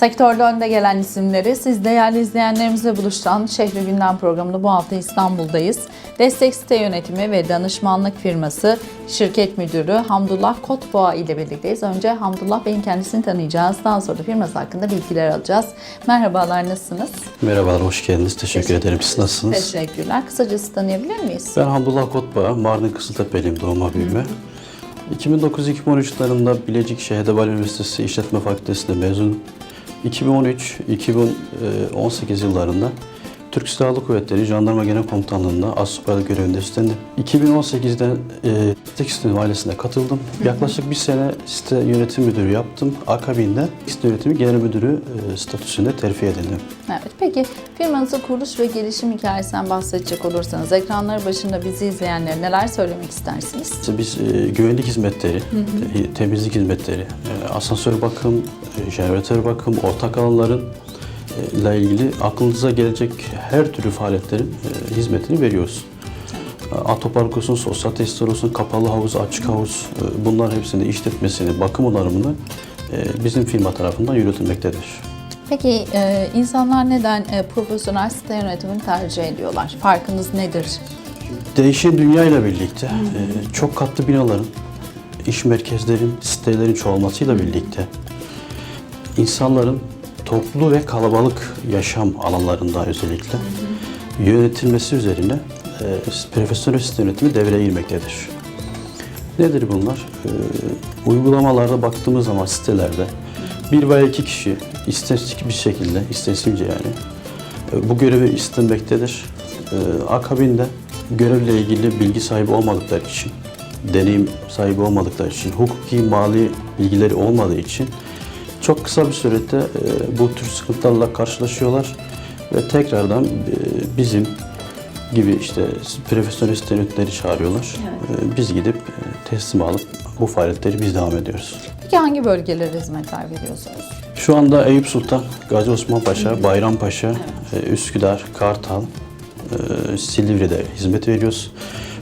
Sektörde önde gelen isimleri siz değerli izleyenlerimizle buluşturan Şehri Gündem programında bu hafta İstanbul'dayız. Destek site yönetimi ve danışmanlık firması şirket müdürü Hamdullah Kotboğa ile birlikteyiz. Önce Hamdullah Bey'in kendisini tanıyacağız. Daha sonra da firması hakkında bilgiler alacağız. Merhabalar, nasılsınız? Merhabalar, hoş geldiniz. Teşekkür ederim. Siz nasılsınız? Teşekkürler. Kısacası tanıyabilir miyiz? Ben Hamdullah Kotba, Mardin Kızıltepe'liyim doğma büyüme. 2009-2013 yıllarında Bilecik Şehidebal Üniversitesi İşletme Fakültesi'nde mezun. 2013-2018 yıllarında Türk Silahlı Kuvvetleri Jandarma Genel Komutanlığı'nda astsubaylık görevinde üstlendim. 2018'de e, Tek Sistem ailesine katıldım. Yaklaşık bir sene site yönetim müdürü yaptım. Akabinde site yönetimi genel müdürü e, statüsünde terfi edildim. Evet. Peki firmanızın kuruluş ve gelişim hikayesinden bahsedecek olursanız ekranları başında bizi izleyenlere neler söylemek istersiniz? Biz e, güvenlik hizmetleri, te- temizlik hizmetleri, e, asansör bakım, e, jeneratör bakım, ortak alanların ile ilgili aklınıza gelecek her türlü faaliyetlerin e, hizmetini veriyoruz. E, Otopark olsun, sosyal tesisler olsun, kapalı havuz, açık havuz e, bunların hepsini işletmesini, bakım onarımını e, bizim firma tarafından yürütülmektedir. Peki e, insanlar neden e, profesyonel site yönetimini tercih ediyorlar? Farkınız nedir? Değişen dünya ile birlikte e, çok katlı binaların, iş merkezlerin, sitelerin çoğalmasıyla birlikte insanların toplu ve kalabalık yaşam alanlarında özellikle yönetilmesi üzerine e, profesyonel sistem yönetimi devreye girmektedir. Nedir bunlar? E, uygulamalarda baktığımız zaman sitelerde bir veya iki kişi istatistik bir şekilde, istatistikçe yani e, bu görevi istenmektedir. Akabinde görevle ilgili bilgi sahibi olmadıkları için, deneyim sahibi olmadıkları için, hukuki, mali bilgileri olmadığı için çok kısa bir sürede e, bu tür sıkıntılarla karşılaşıyorlar ve tekrardan e, bizim gibi işte profesyonel yöneticileri çağırıyorlar. E, Biz gidip e, teslim alıp bu faaliyetleri biz devam ediyoruz. Peki hangi bölgelere hizmetler veriyorsunuz? Şu anda Eyüp Sultan, Gazi Osman Paşa, Bayrampaşa, e, Üsküdar, Kartal, e, Silivri'de hizmet veriyoruz.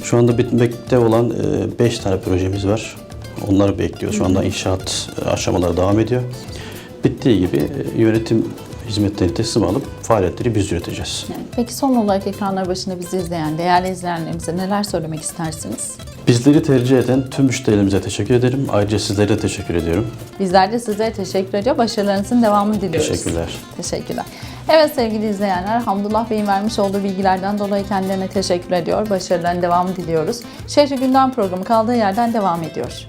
Şu anda bitmekte olan 5 tane projemiz var. Onları bekliyoruz. Şu anda inşaat e, aşamaları devam ediyor. Bittiği gibi e, yönetim hizmetlerini teslim alıp faaliyetleri biz yürüteceğiz. Peki son olarak ekranlar başında bizi izleyen değerli izleyenlerimize neler söylemek istersiniz? Bizleri tercih eden tüm müşterilerimize teşekkür ederim. Ayrıca sizlere de teşekkür ediyorum. Bizler de size teşekkür ediyor. Başarılarınızın devamını diliyoruz. Teşekkürler. Teşekkürler. Evet sevgili izleyenler, Hamdullah Bey'in vermiş olduğu bilgilerden dolayı kendilerine teşekkür ediyor. Başarılarının devamını diliyoruz. Şehri Gündem programı kaldığı yerden devam ediyor.